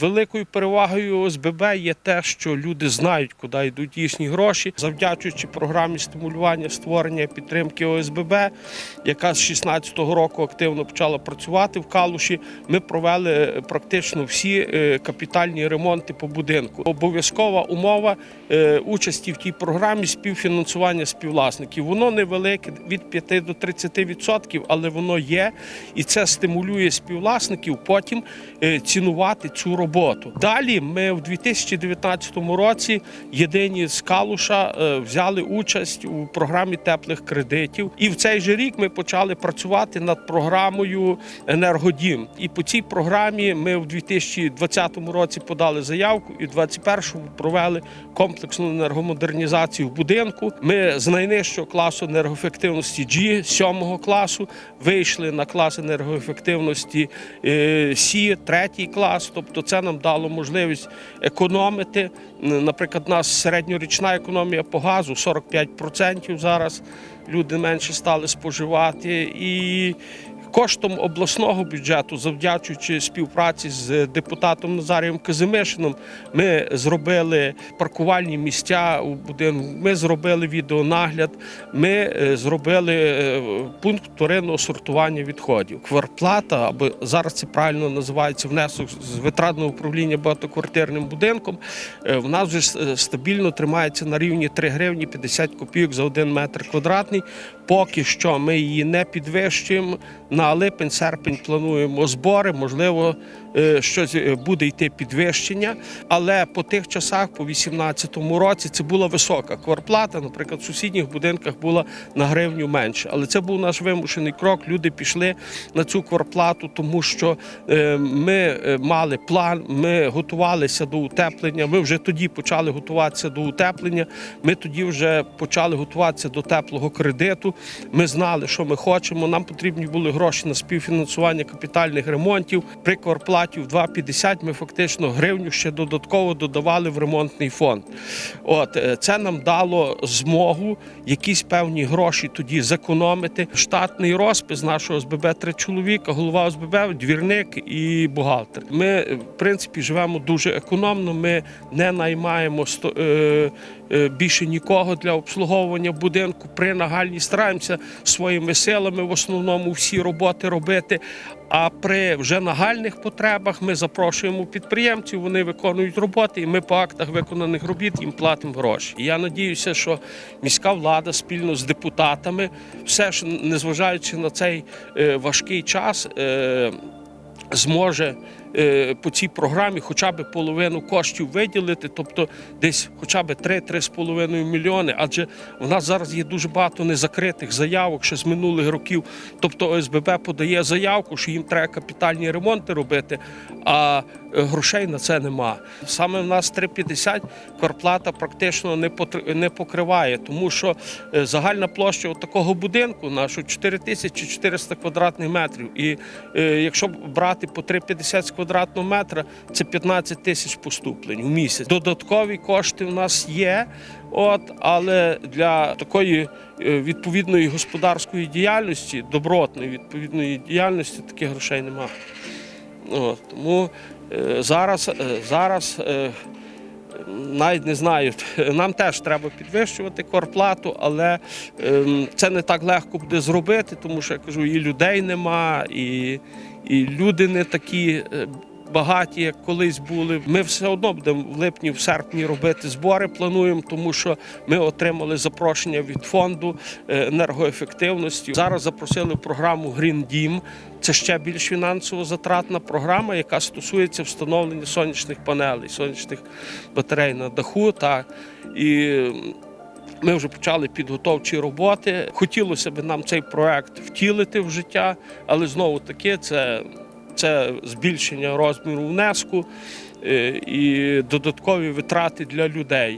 Великою перевагою ОСББ є те, що люди знають, куди йдуть їхні гроші, завдячуючи програмі стимулювання створення підтримки ОСББ, яка з 2016 року активно почала працювати в Калуші. Ми провели е, практично всі е, капітальні ремонти по будинку. Обов'язкова умова е, участі в тій програмі співфінансування співвласників. Воно невелике від 5 до 30%, але воно є, і це стимулює співвласників потім цінувати цю роботу. Далі ми в 2019 році єдині з Калуша е, взяли участь у програмі теплих кредитів. І в цей же рік ми почали працювати над програмою Енергодім. І по цій програмі ми в 2020 році подали заявку, і в 2021 провели комплексну енергомодернізацію в будинку. Ми з найнижчого класу енергоефективності G 7 класу вийшли на клас енергоефективності е, Сі, третій клас. Тобто, це нам дало можливість економити. Наприклад, у нас середньорічна економія по газу 45% зараз. Люди менше стали споживати і. Коштом обласного бюджету, завдячуючи співпраці з депутатом Назарієм Казимишином, ми зробили паркувальні місця у будинку. Ми зробили відеонагляд, ми е, зробили е, пункт вторинного сортування відходів. Квартплата, або зараз це правильно називається внесок з витратного управління багатоквартирним будинком. е, В нас вже стабільно тримається на рівні 3 гривні 50 копійок за один метр квадратний. Поки що ми її не підвищуємо. На липень-серпень плануємо збори. Можливо, е, щось е, буде йти підвищення. Але по тих часах, по 2018 році, це була висока кварплата. Наприклад, в сусідніх будинках була на гривню менше. Але це був наш вимушений крок. Люди пішли на цю кварплату, тому що е, ми мали план, ми готувалися до утеплення. Ми вже тоді почали готуватися до утеплення. Ми тоді вже почали готуватися до теплого кредиту. Ми знали, що ми хочемо. Нам потрібні були гроші на співфінансування капітальних ремонтів. При кварплаті в 2,50 ми фактично гривню ще додатково додавали в ремонтний фонд. От е, це нам дало змогу якісь певні гроші тоді зекономити. Штатний розпис нашого СББ три чоловіка, голова ОСББ, двірник і бухгалтер. Ми, е, в принципі, живемо дуже економно. Ми не наймаємо е, більше нікого для обслуговування будинку. При нагальній стараємося своїми силами в основному всі роботи робити. А при вже нагальних потребах ми запрошуємо підприємців, вони виконують роботи, і ми по актах виконаних робіт їм платимо гроші. І я надіюся, що міська влада спільно з депутатами, все ж незважаючи на цей е, важкий час. е, Зможе по цій програмі хоча б половину коштів виділити, тобто десь хоча б 3-3,5 мільйони. Адже в нас зараз є дуже багато незакритих заявок ще з минулих років. Тобто ОСББ подає заявку, що їм треба капітальні ремонти робити, а е, грошей на це нема. Саме в нас 3,50 кварплата практично не покриває, тому що е, загальна площа такого будинку нашого 4400 квадратних метрів. І е, якщо брати по 3,50 з квадратного метра, це 15 тисяч поступлень у місяць. Додаткові кошти в нас є. От, але для такої е, відповідної господарської діяльності, добротної відповідної діяльності, таких грошей немає. Тому е, зараз, е, зараз навіть не знаю, нам теж треба підвищувати корплату, але ем, це не так легко буде зробити, тому що я кажу, і людей нема, і, і люди не такі. Багаті, як колись були. Ми все одно будемо в липні, в серпні робити збори. Плануємо, тому що ми отримали запрошення від фонду е, енергоефективності. Зараз запросили програму Green Дім. Це ще більш фінансово затратна програма, яка стосується встановлення сонячних панелей, сонячних батарей на даху. Та і ми вже почали підготовчі роботи. Хотілося б нам цей проект втілити в життя, але знову таки це, це збільшення розміру внеску е, і додаткові витрати для людей.